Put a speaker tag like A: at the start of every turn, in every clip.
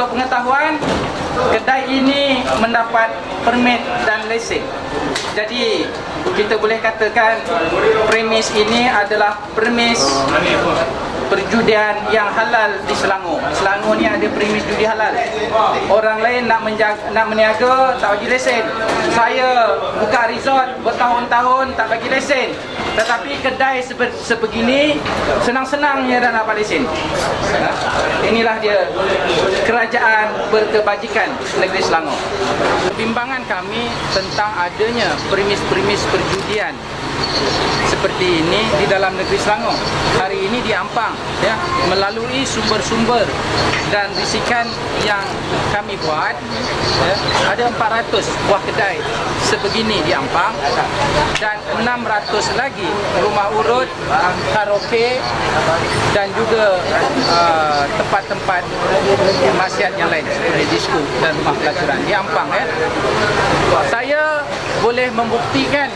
A: Untuk pengetahuan, kedai ini mendapat permit dan lesen. Jadi, kita boleh katakan premis ini adalah premis perjudian yang halal di Selangor. Selangor ni ada premis judi halal. Orang lain nak menjaga, nak meniaga tak bagi lesen. Saya buka resort bertahun-tahun tak bagi lesen. Tetapi kedai sepe, sebegini senang-senangnya dah dapat lesen. Inilah dia kerajaan berkebajikan negeri Selangor. Bimbangan kami tentang adanya premis-premis perjudian seperti ini di dalam negeri Selangor. Hari ini di Ampang ya melalui sumber-sumber dan bisikan yang kami buat ya, ada 400 buah kedai sebegini di Ampang dan 600 lagi rumah urut, karaoke dan juga uh, tempat-tempat maksiat yang lain seperti disko dan rumah pelacuran di Ampang ya. Saya boleh membuktikan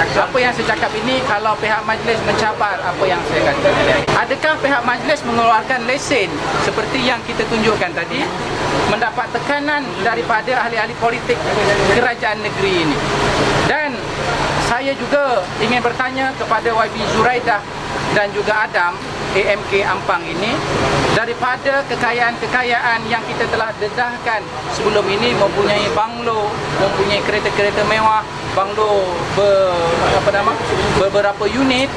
A: apa yang saya cakap ini kalau pihak majlis mencabar apa yang saya katakan. Adakah pihak majlis mengeluarkan lesen seperti yang kita tunjukkan tadi mendapat tekanan daripada ahli-ahli politik kerajaan negeri ini. Dan saya juga ingin bertanya kepada YB Zuraidah dan juga Adam AMK Ampang ini daripada kekayaan-kekayaan yang kita telah dedahkan sebelum ini mempunyai banglo, mempunyai kereta-kereta mewah, banglo ber, apa nama beberapa unit.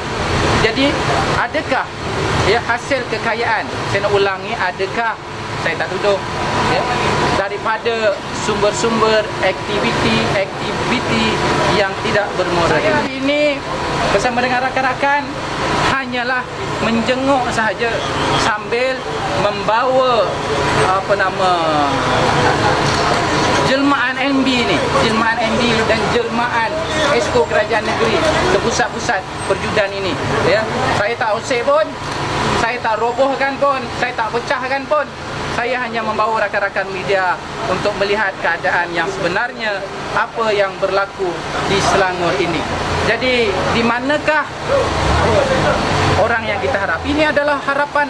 A: Jadi adakah ya hasil kekayaan? Saya nak ulangi adakah saya tak tuduh ya, daripada sumber-sumber aktiviti-aktiviti yang tidak bermoral ini bersama dengan rakan-rakan hanyalah menjenguk sahaja sambil membawa apa nama jelmaan MB ni jelmaan dan jelmaan Esko Kerajaan Negeri ke pusat-pusat perjudan ini ya saya tak usik pun saya tak robohkan pun saya tak pecahkan pun saya hanya membawa rakan-rakan media untuk melihat keadaan yang sebenarnya apa yang berlaku di Selangor ini. Jadi di manakah orang yang kita harap? Ini adalah harapan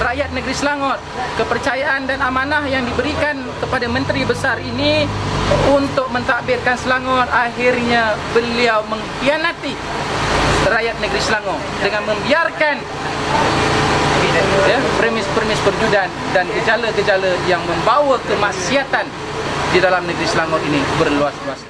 A: rakyat negeri Selangor. Kepercayaan dan amanah yang diberikan kepada menteri besar ini untuk mentadbirkan Selangor akhirnya beliau mengkhianati rakyat negeri Selangor dengan membiarkan ya, premis-premis perjudan dan gejala-gejala yang membawa kemaksiatan di dalam negeri Selangor ini berluas-luas.